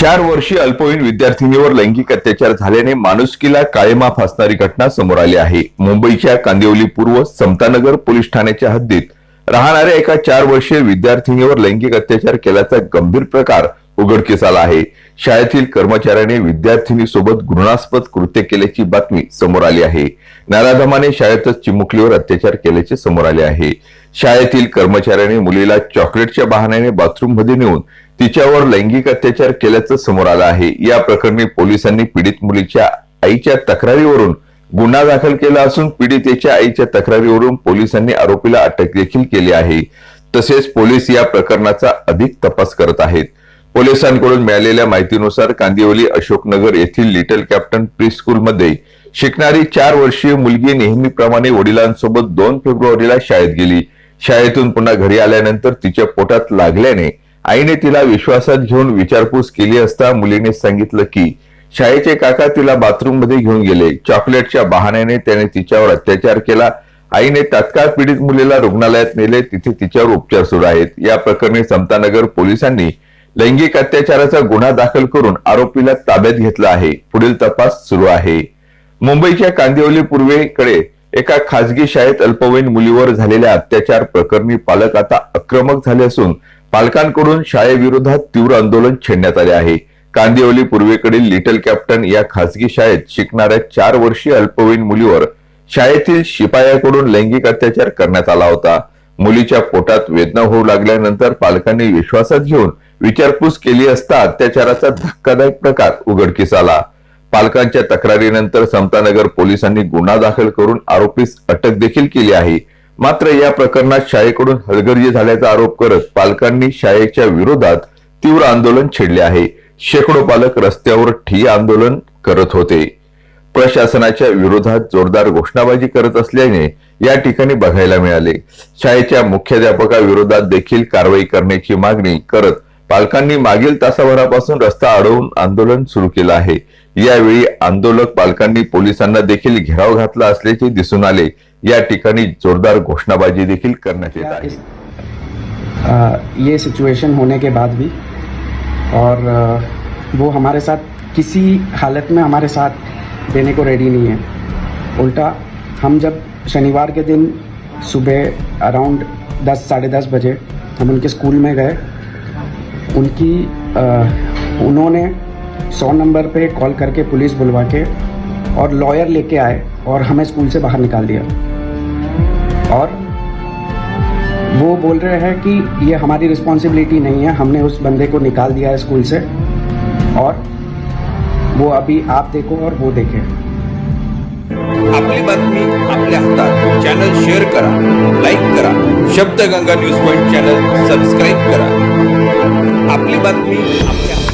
चार वर्षीय अल्पवयीन विद्यार्थिनीवर लैंगिक अत्याचार झाल्याने माणुसकीला काळेमा फासणारी घटना समोर आली आहे. मुंबईच्या कांदिवली पूर्व समतानगर पोलीस ठाण्याच्या हद्दीत राहणाऱ्या एका चार वर्षीय विद्यार्थिनीवर लैंगिक अत्याचार केल्याचा गंभीर प्रकार उघडकीस आला आहे. शाळेतील कर्मचाऱ्याने विद्यार्थिनी सोबत घृणास्पद कृत्य केल्याची बातमी समोर आली आहे. नाराधमाने शाळेतच चिमुकलीवर अत्याचार केल्याचे समोर आले आहे. शाळेतील कर्मचाऱ्याने मुलीला चॉकलेटच्या बहाण्याने बाथरूममध्ये नेऊन तिच्यावर लैंगिक अत्याचार केल्याचं समोर आलं आहे. या प्रकरणी पोलिसांनी पीडित मुलीच्या आईच्या तक्रारीवरून गुन्हा दाखल केला असून पीडितेच्या आईच्या तक्रारीवरून पोलिसांनी आरोपीला अटक देखील केली आहे. तसेच पोलीस या प्रकरणाचा अधिक तपास करत आहेत. पोलिसांकडून मिळालेल्या माहितीनुसार कांदिवली अशोकनगर येथील लिटल कॅप्टन प्री स्कूल मध्ये शिकणारी चार वर्षीय मुलगी नेहमीप्रमाणे वडिलांसोबत दोन फेब्रुवारीला शाळेत गेली. शाळेतून पुन्हा घरी आल्यानंतर तिच्या पोटात लागल्याने आईने तिला विश्वासात घेऊन विचारपूस केली असता मुलीने सांगितलं की शाळेचे काका तिला बाथरूममध्ये घेऊन गेले. चॉकलेटच्या बहाण्याने त्याने तिच्यावर अत्याचार केला. आईने तात्काळ पीडित मुलीला रुग्णालयात नेले. तिथे तिच्यावर उपचार सुरू आहेत. या प्रकरणी समतानगर पोलिसांनी लैंगिक अत्याचाराचा गुन्हा दाखल करून आरोपीला ताब्यात घेतला आहे. पुढील तपास सुरू आहे. मुंबईच्या कांदिवली पूर्वेकडे एका खासगी शाळेत अल्पवयीन मुलीवर झालेल्या अत्याचार प्रकरणी पालक आता आक्रमक झाले असून पालकांकडून शाळेविरोधात तीव्र आंदोलन छेडण्यात आले आहे. कांदिवली पूर्वेकडील लिटल कॅप्टन या खासगी शाळेत शिकणाऱ्या चार वर्षीय अल्पवयीन मुलीवर शाळेतील शिपायाकडून लैंगिक अत्याचार करण्यात आला होता. मुलीच्या पोटात वेदना होऊ लागल्यानंतर पालकांनी विश्वासात घेऊन विचारपूस केली असता अत्याचाराचा धक्कादायक प्रकार उघडकीस आला. पालकांच्या तक्रारीनंतर समतानगर पोलिसांनी गुन्हा दाखल करून आरोपीस अटक देखील केली आहे. मात्र या प्रकरणात शाळेकडून हलगर्जी झाल्याचा आरोप करत पालकांनी शाळेच्या विरोधात तीव्र आंदोलन छेडले आहे. शेकडो पालक रस्त्यावर ठिय्या आंदोलन करत होते. प्रशासनाच्या विरोधात जोरदार घोषणाबाजी करत असल्याने या ठिकाणी बघायला मिळाले. शाळेच्या मुख्याध्यापकाविरोधात देखील कारवाई करण्याची मागणी करत पालकांनी मागील तासाभरापासून रस्ता अडवून आंदोलन सुरू केलं आहे. यावेळी आंदोलक पालकांनी पोलिसांना देखील घेराव घातला असल्याचे दिसून आले. या ठिकाणी जोरदार घोषणाबाजी देखील करण्यात येत आहे. ये सिचुएशन होने के बाद भी और वो हमारे साथ किसी हालत में हमारे साथ देने को रेडी नहीं है। उल्टा हम जब शनिवार के दिन सुबह अराउंड दस साढ़े दस बजे हम उनके स्कूल में गए उनकी आ, उन्होंने सौ नंबर पे कॉल करके पुलिस बुलवा के और लॉयर लेके आए और हमें स्कूल से बाहर निकाल दिया। और वो बोल रहे हैं कि ये हमारी रिस्पॉन्सिबिलिटी नहीं है हमने उस बंदे को निकाल दिया है स्कूल से और वो अभी आप देखो और वो देखें। आपली बातमी आपल्या हातात चॅनल शेअर करा लाईक करा Shabdaganga news point channel subscribe करा। आपली बातमी आपल्या